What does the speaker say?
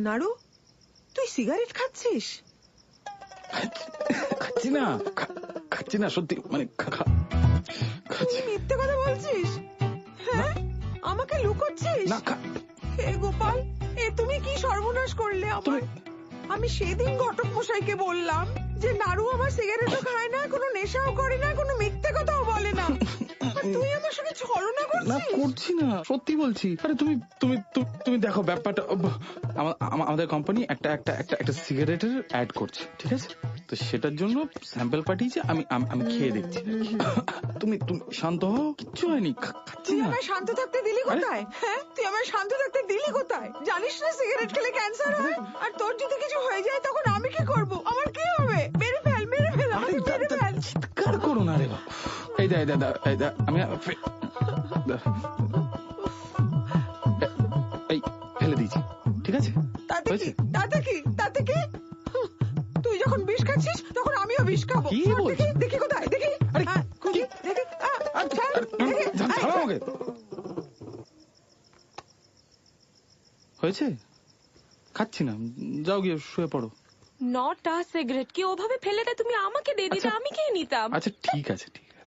নাড়ু তুই সিগারেট খাচ্ছিস? খাচ্ছি না খাচ্ছি না সত্যি মানে তুই মিথ্যে কথা বলছিস? হ্যাঁ? আমাকে লুকোচ্ছিস? না হে গোপাল এ তুমি কি সর্বনাশ করলে আমার? আমি সেদিন ঘটক মশাইকে বললাম যে নাড়ু আমার সিগারেটও খায় না কোনো নেশাও করে না কোনো মিথ্যে কথাও বলে না। তুই আমার সঙ্গে ছলনা না করছি না। সত্যি বলছি। আরে তুমি তুমি তুমি দেখো ব্যাপারটা আমাদের কোম্পানি একটা একটা একটা একটা সিগারেটের অ্যাড করছে ঠিক আছে? তো সেটার জন্য স্যাম্পল পাঠিয়েছে আমি আমি খেয়ে দেখছি। তুমি তুমি শান্ত হও কিচ্ছু হয়নি তুই শান্ত থাকতে দিলি কোথায়? হ্যাঁ? তুই আমায় শান্ত থাকতে দিলি কোথায়? জানিস না সিগারেট খেলে ক্যান্সার হয়? আর তোর যদি কিছু হয়ে যায় তখন আমি কি করব? আমার কি হবে? মেরে ফেল মেরে ফেল আমাকে মেরে ফেল। চিৎকার করো না রে বাবা। এই দা এই দা দা- এই দা আমি এই ফেলে দিয়েছি। ঠিক আছে? তাতে কি? হয়েছে? তাতে কি? তাতে কি? তুই যখন বিষ খাচ্ছিস তখন আমিও বিষ খাব। কি? দেখি দেখি কোথায় দেখি। আরে, হ্যাঁ? দেখি দেখি। ছাড়ো আমাকে। হয়েছে? খাচ্ছি না। যাও গিয়ে শুয়ে পড়ো। নটা সিগারেট। কি ওভাবে ফেলে দেয় তুমি আমাকে দিয়ে দিতে আচ্ছা। আমি খেয়ে নিতাম। আচ্ছা ঠিক আছে ঠিক